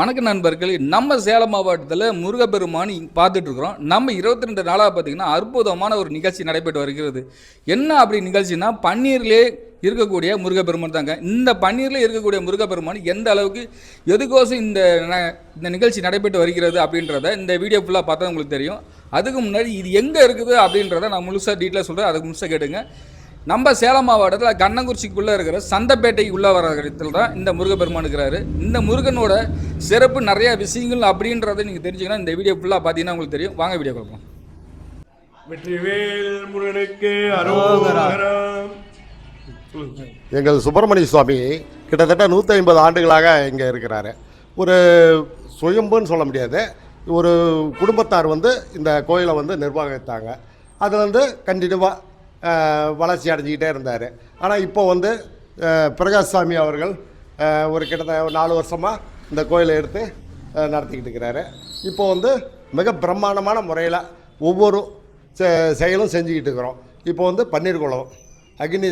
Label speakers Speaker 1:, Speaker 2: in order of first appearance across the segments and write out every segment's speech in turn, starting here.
Speaker 1: வணக்க நண்பர்கள் நம்ம சேலம் மாவட்டத்தில் முருகப்பெருமான் பார்த்துட்டு இருக்கிறோம் நம்ம இருபத்தி ரெண்டு நாளாக பார்த்தீங்கன்னா அற்புதமான ஒரு நிகழ்ச்சி நடைபெற்று வருகிறது. என்ன அப்படி நிகழ்ச்சினா பன்னீர்லே இருக்கக்கூடிய முருகப்பெருமான் தாங்க. இந்த பன்னீரில் இருக்கக்கூடிய முருகப்பெருமான் எந்த அளவுக்கு எதுக்கோசம் இந்த இந்த நிகழ்ச்சி நடைபெற்று வருகிறது அப்படின்றத இந்த வீடியோ ஃபுல்லாக பார்த்தா உங்களுக்கு தெரியும். அதுக்கு முன்னாடி இது எங்கே இருக்குது அப்படின்றத நான் முழுசாக டீட்டெயிலாக சொல்கிறேன் அதுக்கு முழுசாக கேட்டுங்க. நம்ம சேலம் மாவட்டத்தில் கண்ணங்குறிச்சிக்குள்ளே இருக்கிற சந்தைப்பேட்டை உள்ள வர இடத்துல தான் இந்த முருகப்பெருமான் இருக்கிறாரு. இந்த முருகனோட சிறப்பு நிறைய விஷயங்கள் அப்படின்றத நீங்கள் தெரிஞ்சுக்கணும். இந்த வீடியோ ஃபுல்லாக பார்த்தீங்கன்னா உங்களுக்கு தெரியும். வாங்க வீடியோ பார்ப்போம்.
Speaker 2: வெற்றிவேல் முருகனுக்கு
Speaker 3: எங்கள் சுப்பிரமணிய சுவாமி கிட்டத்தட்ட நூற்றி ஐம்பது ஆண்டுகளாக இங்கே இருக்கிறாரு. ஒரு சுயம்புன்னு சொல்ல முடியாது. ஒரு குடும்பத்தார் வந்து இந்த கோயிலை வந்து நிர்வகித்தாங்க. அது வந்து கண்டினியூவாக வளர்ச்சி அடைஞ்சிக்கிட்டே இருந்தார். ஆனால் இப்போ வந்து அஹ், பிரகாஷ் சாமி அவர்கள் ஒரு கிட்டத்தட்ட ஒரு நாலு வருஷமாக இந்த கோயிலை எடுத்து நடத்திக்கிட்டு இருக்கிறாரு. இப்போ வந்து மிக பிரம்மாண்டமான முறையில் ஒவ்வொரு செ- செயலும் செஞ்சுக்கிட்டு இருக்கிறோம். இப்போ வந்து பன்னீர் குளம் அக்னி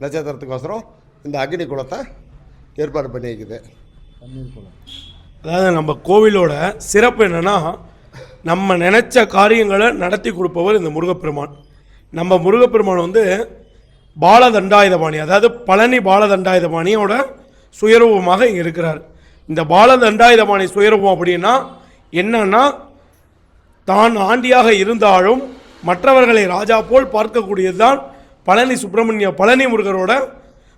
Speaker 3: நட்சத்திரத்துக்கோசரம் இந்த அக்னி குளத்தை ஏற்பாடு பண்ணியிருக்குது.
Speaker 2: அதாவது நம்ம கோவிலோட சிறப்பு என்னென்னா நம்ம நினச்ச காரியங்களை நடத்தி கொடுப்பவர் இந்த முருகப்பெருமான். நம்ம முருகப்பெருமான் வந்து பாலதண்டாயுதபாணி அதாவது பழனி பாலதண்டாயுதபாணியோட சுயரூபமாக இங்கே இருக்கிறார். இந்த பாலதண்டாயுதபாணி சுயரூபம் அப்படின்னா என்னன்னா தான் ஆண்டியாக இருந்தாலும் மற்றவர்களை ராஜா போல் பார்க்கக்கூடியதுதான் பழனி சுப்பிரமணிய பழனி முருகரோட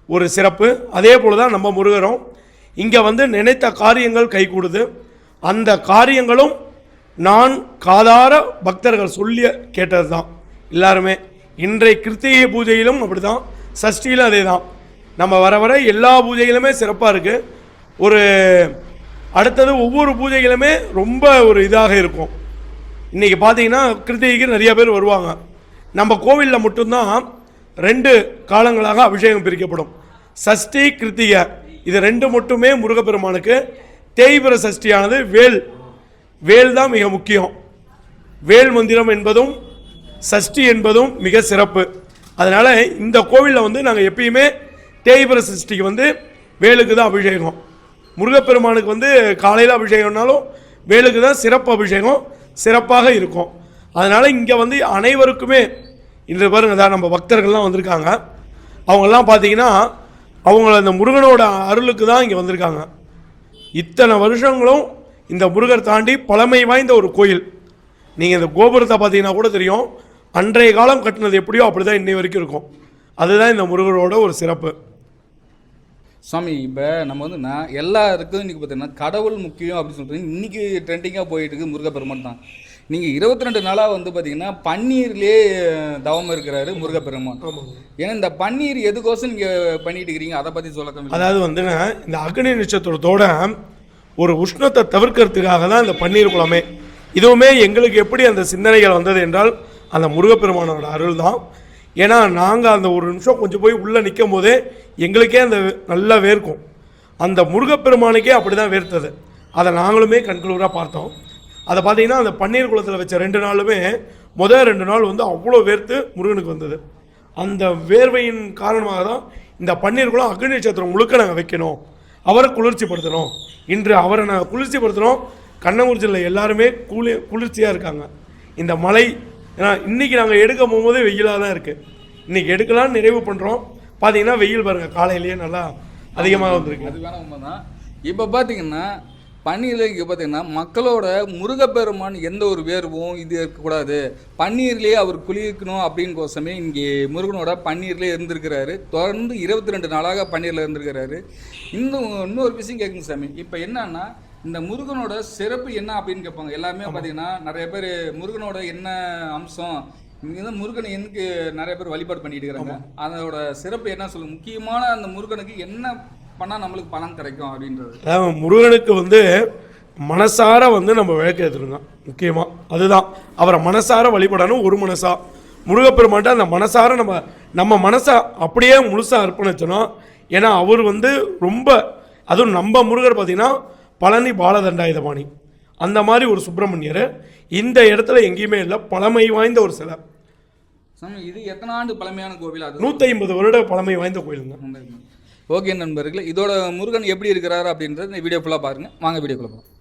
Speaker 2: ஒரு சிறப்பு. அதே போல தான் நம்ம முருகரும் இங்கே வந்து நினைத்த காரியங்கள் கைகூடுது. அந்த காரியங்களும் நான் காதார பக்தர்கள் சொல்லி கேட்டது தான் எல்லாருமே இன்றைய கிருத்திகை பூஜையிலும் அப்படி தான் சஷ்டியிலும் அதே தான் நம்ம வர வர எல்லா பூஜைகளுமே சிறப்பாக இருக்குது ஒரு அடுத்தது ஒவ்வொரு பூஜைகளுமே ரொம்ப ஒரு இதாக இருக்கும். இன்றைக்கி பார்த்தீங்கன்னா கிருத்திகைக்கு நிறைய பேர் வருவாங்க. நம்ம கோவிலில் மட்டும்தான் ரெண்டு காலங்களாக அபிஷேகம் பிரிக்கப்படும். சஷ்டி கிருத்திகை இது ரெண்டு மட்டுமே முருகப்பெருமானுக்கு. தேய்பிர சஷ்டியானது வேல். வேல் தான் மிக முக்கியம். வேல் மந்திரம் என்பதும் சஷ்டி என்பதும் மிக சிறப்பு. அதனால் இந்த கோவிலில் வந்து நாங்கள் எப்பயுமே தேய்பிர சஷ்டிக்கு வந்து வேலுக்கு தான் அபிஷேகம். முருகப்பெருமானுக்கு வந்து காலையில் அபிஷேகம்னாலும் வேலுக்கு தான் சிறப்பு அபிஷேகம் சிறப்பாக இருக்கும். அதனால் இங்கே வந்து அனைவருக்குமே இன்று பாருங்க தான் நம்ம பக்தர்கள்லாம் வந்திருக்காங்க. அவங்கெல்லாம் பார்த்தீங்கன்னா அவங்கள அந்த முருகனோட அருளுக்கு தான் இங்கே வந்திருக்காங்க. இத்தனை வருஷங்களும் இந்த முருகர் தாண்டி பழமை வாய்ந்த ஒரு கோயில். நீங்கள் இந்த கோபுரத்தை பார்த்தீங்கன்னா கூட தெரியும் அன்றைய காலம் கட்டினது எப்படியோ அப்படி தான் இன்னை வரைக்கும் இருக்கும். அதுதான் இந்த முருகரோட ஒரு சிறப்பு.
Speaker 1: சுவாமி இப்போ நம்ம வந்து நான் எல்லாருக்கும் இன்றைக்கி பார்த்தீங்கன்னா கடவுள் முக்கியம் அப்படின்னு சொல்லிட்டு இன்றைக்கி ட்ரெண்டிங்காக போயிட்டு இருக்கு முருகப்பெருமான் தான். நீங்கள் இருபத்தி ரெண்டு நாளாக வந்து பார்த்தீங்கன்னா பன்னீர்லேயே தவம் இருக்கிறாரு முருகப்பெருமான். ஏன்னா இந்த பன்னீர் எதுக்கோசம் நீங்கள் பண்ணிட்டு இருக்கிறீங்க? அதை பற்றி சொல்ல.
Speaker 2: அதாவது வந்துங்க இந்த அக்னி நட்சத்திரத்தோட ஒரு உஷ்ணத்தை தவிர்க்கிறதுக்காக தான் இந்த பன்னீர் குளமே. இதுவுமே எங்களுக்கு எப்படி அந்த சிந்தனைகள் வந்தது என்றால் அந்த முருகப்பெருமானோட அருள் தான் ஏன்னா நாங்கள் அந்த ஒரு நிமிஷம் கொஞ்சம் போய் உள்ளே நிற்கும் போதே எங்களுக்கே அந்த நல்லா வேர்க்கும். அந்த முருகப்பெருமானுக்கே அப்படி தான் வேர்த்தது. அதை நாங்களுமே கண்குளூராக பார்த்தோம். அதை பார்த்தீங்கன்னா அந்த பன்னீர் குளத்தில் வச்ச ரெண்டு நாளுமே முதல் ரெண்டு நாள் வந்து அவ்வளோ வேர்த்து முருகனுக்கு வந்தது. அந்த வேர்வையின் காரணமாக தான் இந்த பன்னீர் குளம் அக்னி நட்சத்திரம் முழுக்க நாங்கள் வைக்கணும். அவரை குளிர்ச்சிப்படுத்தணும். இன்று அவரை நாங்கள் குளிர்ச்சிப்படுத்துகிறோம் கண்ணங்குறிச்சியில் எல்லாருமே குளி குளிர்ச்சியாக இருக்காங்க. இந்த மலை ஏன்னா இன்றைக்கி நாங்கள் எடுக்க போகும்போதே வெயிலாக தான் இருக்குது இன்றைக்கி எடுக்கலாம்னு நிறைவு பண்ணுறோம் பார்த்தீங்கன்னா வெயில் பாருங்கள் காலையிலேயே நல்லா அதிகமாக வந்திருக்கு.
Speaker 1: அது வேணா உண்மைதான் இப்போ பார்த்தீங்கன்னா பன்னீரில் இங்கே பார்த்தீங்கன்னா மக்களோட முருகப்பெருமான் எந்த ஒரு வேர்வும் இது இருக்கக்கூடாது. பன்னீர்லேயே அவர் குளிக்கணும் அப்படின்னு கோசமே இங்கே முருகனோட பன்னீர்லேயே இருந்திருக்கிறாரு. தொடர்ந்து இருபத்தி ரெண்டு நாளாக பன்னீரில் இருந்திருக்கிறாரு. இன்னும் இன்னொரு விஷயம் கேட்குங்க சாமி. இப்போ என்னன்னா இந்த முருகனோட சிறப்பு என்ன அப்படின்னு கேட்பாங்க. எல்லாமே பார்த்தீங்கன்னா நிறைய பேர் முருகனோட என்ன அம்சம் இங்கே முருகனை எனக்கு நிறைய பேர் வழிபாடு பண்ணிட்டு இருக்கிறாங்க அதோட சிறப்பு என்ன சொல்லுங்க? முக்கியமான அந்த முருகனுக்கு என்ன பண்ணால் நம்மளுக்கு பலன் கிடைக்கும் அப்படின்றது.
Speaker 2: முருகனுக்கு வந்து மனசார வந்து நம்ம விளக்கேற்றுருங்க முக்கியமாக அதுதான். அவரை மனசார வழிபடணும் ஒரு மனசா. முருகப்பெருமான்ட்ட அந்த மனசார நம்ம நம்ம மனசை அப்படியே முழுசாக அர்ப்பணிச்சோன்னா ஏன்னா அவர் வந்து ரொம்ப அதுவும் நம்ம முருகர் பார்த்திங்கன்னா பழனி பாலதண்டாயுதபாணி. அந்த மாதிரி ஒரு சுப்பிரமணியர் இந்த இடத்துல எங்கேயுமே இல்லை பழமை வாய்ந்த ஒரு சிலை.
Speaker 1: இது எத்தனை ஆண்டு பழமையான கோவில் அது?
Speaker 2: நூற்றி ஐம்பது வருட பழமை வாய்ந்த கோயிலுங்க.
Speaker 1: ஓகே நண்பர்களே இதோட முருகன் எப்படி இருக்கிறாரு அப்படின்றது இந்த வீடியோ ஃபுல்லாக பாருங்கள் வாங்க வீடியோக்குள்ள போகலாம்